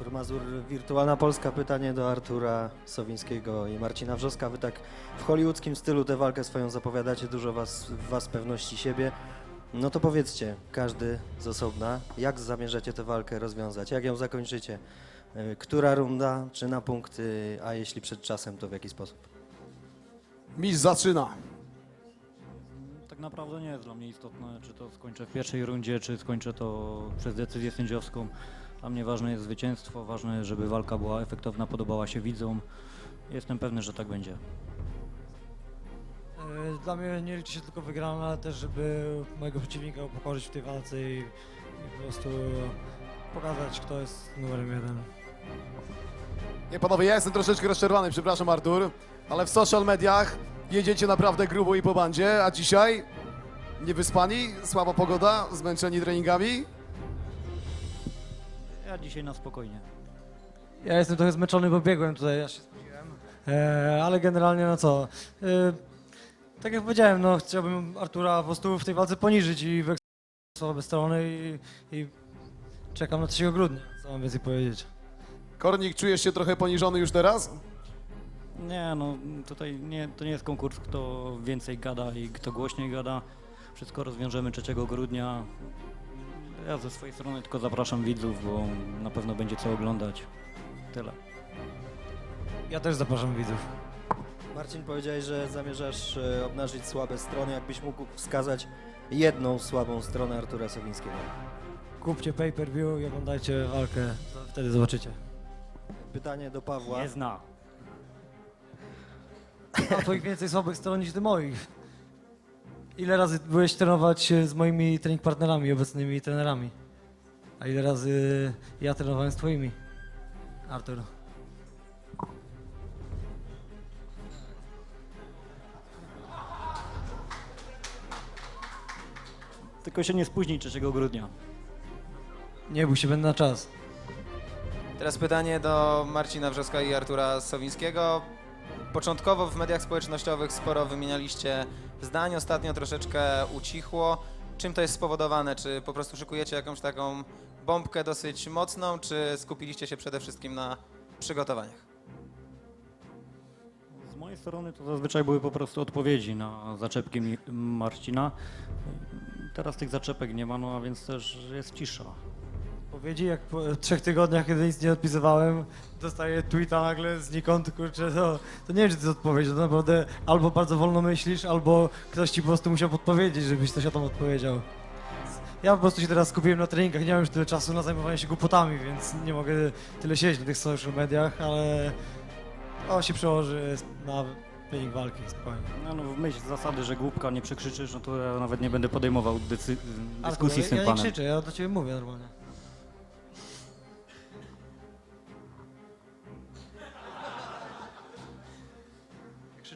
Artur Mazur, Wirtualna Polska. Pytanie do Artura Sowińskiego i Marcina Wrzoska. Wy tak w hollywoodzkim stylu tę walkę swoją zapowiadacie, dużo was, w was pewności siebie. No to powiedzcie, każdy z osobna, jak zamierzacie tę walkę rozwiązać, jak ją zakończycie? Y, Która runda, czy na punkty, a jeśli przed czasem, to w jaki sposób? Mistrz zaczyna. Tak naprawdę nie jest dla mnie istotne, czy to skończę w pierwszej rundzie, czy skończę to przez decyzję sędziowską. Dla mnie ważne jest zwycięstwo, ważne, żeby walka była efektowna, podobała się widzom. Jestem pewny, że tak będzie. E, Dla mnie nie liczy się tylko wygrana, ale też, żeby mojego przeciwnika upokorzyć w tej walce i, i po prostu pokazać, kto jest numerem jeden. Nie panowie, ja jestem troszeczkę rozczarowany, przepraszam Artur, ale w social mediach jedziecie naprawdę grubo i po bandzie, a dzisiaj niewyspani, słaba pogoda, zmęczeni treningami. Ja dzisiaj na spokojnie. Ja jestem trochę zmęczony, bo biegłem tutaj, ja się spociłem. E, ale generalnie no co, e, tak jak powiedziałem, no chciałbym Artura po prostu w tej walce poniżyć i wyeksploatować słabe strony i, i czekam na 3 grudnia, co mam więcej powiedzieć. Kornik, czujesz się trochę poniżony już teraz? Nie, no tutaj nie, to nie jest konkurs, kto więcej gada i kto głośniej gada. Wszystko rozwiążemy 3 grudnia. Ja ze swojej strony tylko zapraszam widzów, bo na pewno będzie co oglądać. Tyle. Ja też zapraszam widzów. Marcin, powiedziałeś, że zamierzasz e, obnażyć słabe strony. Jakbyś mógł wskazać jedną słabą stronę Artura Sowińskiego? Kupcie pay-per-view i oglądajcie walkę, wtedy zobaczycie. Pytanie do Pawła. Nie zna. A twoich więcej słabych stron niż ty moich. Ile razy byłeś trenować e, z moimi trening partnerami, obecnymi trenerami? A ile razy ja trenowałem z twoimi? Artur. Tylko się nie spóźnij 3 grudnia. Nie bój się, będę na czas. Teraz pytanie do Marcina Wrzoska i Artura Sowińskiego. Początkowo w mediach społecznościowych sporo wymienialiście zdań, ostatnio troszeczkę ucichło. Czym to jest spowodowane? Czy po prostu szykujecie jakąś taką bombkę dosyć mocną, czy skupiliście się przede wszystkim na przygotowaniach? Z mojej strony to zazwyczaj były po prostu odpowiedzi na zaczepki Marcina. Teraz tych zaczepek nie ma, no a więc też jest cisza. Powiedzi, jak po trzech tygodniach, kiedy nic nie odpisywałem, dostaję tweeta nagle znikąd, kurczę, to, to nie wiem, czy to jest odpowiedź, to naprawdę albo bardzo wolno myślisz, albo ktoś ci po prostu musiał podpowiedzieć, żebyś coś o tym odpowiedział. Ja po prostu się teraz skupiłem na treningach, nie mam już tyle czasu na zajmowanie się głupotami, więc nie mogę tyle siedzieć na tych social mediach, ale to się przełoży na wynik walki, spokojnie. No, no w myśl zasady, że głupka nie przekrzyczysz, no to ja nawet nie będę podejmował dyskusji ja, z tym ja nie panem. krzyczę, ja do ciebie mówię normalnie.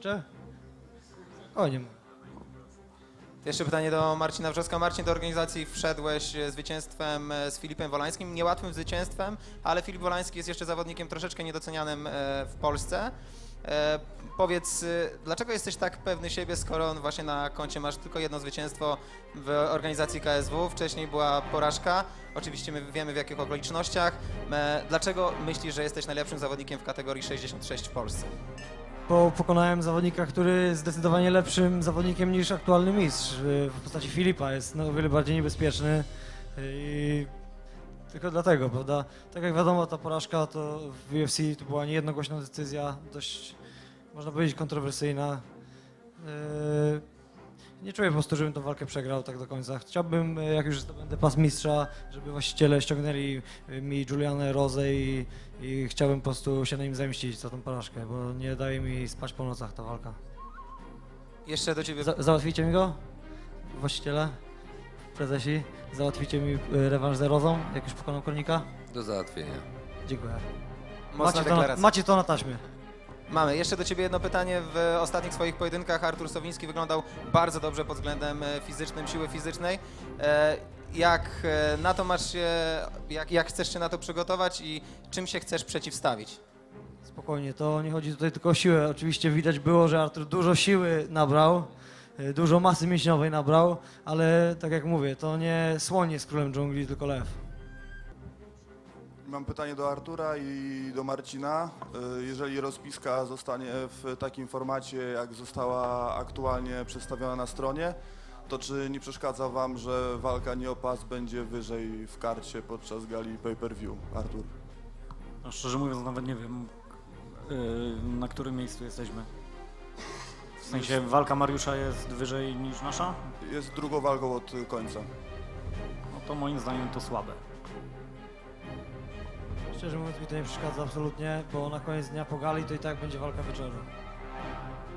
Krzyczę? O, nie. Jeszcze pytanie do Marcina Wrzoska. Marcin, do organizacji wszedłeś zwycięstwem e, z Filipem Wolańskim. Niełatwym zwycięstwem, ale Filip Wolański jest jeszcze zawodnikiem troszeczkę niedocenianym e, w Polsce. E, Powiedz, dlaczego jesteś tak pewny siebie, skoro on właśnie na koncie masz tylko jedno zwycięstwo w organizacji KSW, wcześniej była porażka, oczywiście my wiemy w jakich okolicznościach. Dlaczego myślisz, że jesteś najlepszym zawodnikiem w kategorii 66 w Polsce? Bo pokonałem zawodnika, który jest zdecydowanie lepszym zawodnikiem niż aktualny mistrz. y, W postaci Filipa jest o wiele bardziej niebezpieczny. I tylko dlatego, prawda? Tak jak wiadomo, ta porażka to w UFC to była niejednogłośna decyzja, dość, można powiedzieć, kontrowersyjna. Nie czuję po prostu, żebym tę walkę przegrał tak do końca. Chciałbym, y, jak już zdobędę pas mistrza, żeby właściciele ściągnęli y, mi Julianę Rozę i, i chciałbym po prostu się na nim zemścić za tą porażkę, bo nie daje mi spać po nocach ta walka. Jeszcze do ciebie Za, załatwicie mi go? Właściciele? Prezesi? Załatwicie mi y, rewanż z Rozą, jak już pokonam Kornika? Do załatwienia. Dziękuję. mocna Macie to, na, deklaracja. macie to na taśmie. Mamy. Jeszcze do Ciebie jedno pytanie. W ostatnich swoich pojedynkach Artur Sowiński wyglądał bardzo dobrze pod względem e, fizycznym, siły fizycznej. E, Jak e, na to masz się, jak, jak chcesz się na to przygotować i czym się chcesz przeciwstawić? Spokojnie, to nie chodzi tutaj tylko o siłę. Oczywiście widać było, że Artur dużo siły nabrał, dużo masy mięśniowej nabrał, ale tak jak mówię, to nie słoń jest królem dżungli, tylko lew. Mam pytanie do Artura i do Marcina. Y, Jeżeli rozpiska zostanie w takim formacie, jak została aktualnie przedstawiona na stronie, to czy nie przeszkadza Wam, że walka nie o pas będzie wyżej w karcie podczas gali pay-per-view? Artur. No, szczerze mówiąc, nawet nie wiem, yy, na którym miejscu jesteśmy. W sensie walka Mariusza jest wyżej niż nasza? Jest drugą walką od końca. No to moim zdaniem to słabe. Szczerze mówiąc mi to nie przeszkadza absolutnie, bo na koniec dnia po gali to i tak będzie walka wieczoru.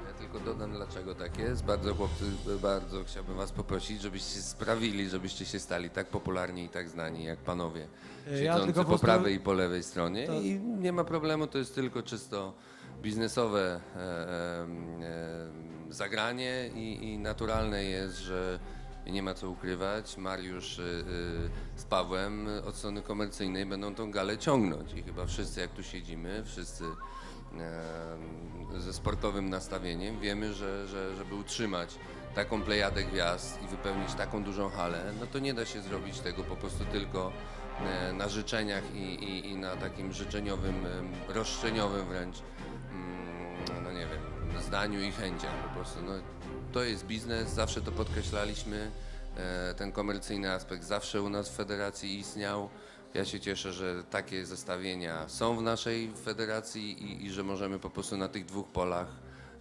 Ja tylko dodam, dlaczego tak jest. Bardzo chłopcy, bardzo chciałbym was poprosić, żebyście sprawili, żebyście się stali tak popularni i tak znani jak panowie Ja siedzący tylko po prawej i po lewej stronie. I nie ma problemu, to jest tylko czysto biznesowe e, e, zagranie i, i naturalne jest, że nie ma co ukrywać. Mariusz e, e, z Pawłem od strony komercyjnej będą tą galę ciągnąć i chyba wszyscy jak tu siedzimy, wszyscy ze sportowym nastawieniem wiemy, że, że żeby utrzymać taką plejadę gwiazd i wypełnić taką dużą halę, no to nie da się zrobić tego po prostu tylko e, na życzeniach i, i, i na takim życzeniowym, roszczeniowym wręcz, mm, no nie wiem, zdaniu i chęciach po prostu. No, to jest biznes, zawsze to podkreślaliśmy, e, ten komercyjny aspekt zawsze u nas w federacji istniał. Ja się cieszę, że takie zestawienia są w naszej federacji i, i że możemy po prostu na tych dwóch polach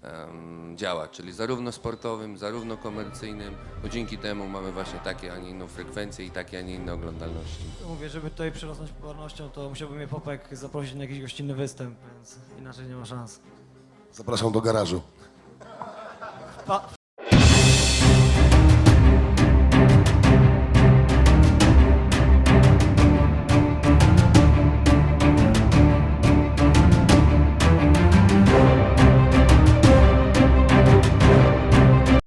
em, działać, czyli zarówno sportowym, zarówno komercyjnym, bo dzięki temu mamy właśnie takie, a nie inną frekwencję i takie, a nie inne oglądalności. Mówię, żeby tutaj przyrosnąć popularnością, to musiałbym mnie Popek zaprosić na jakiś gościnny występ, więc inaczej nie ma szans. Zapraszam do garażu. but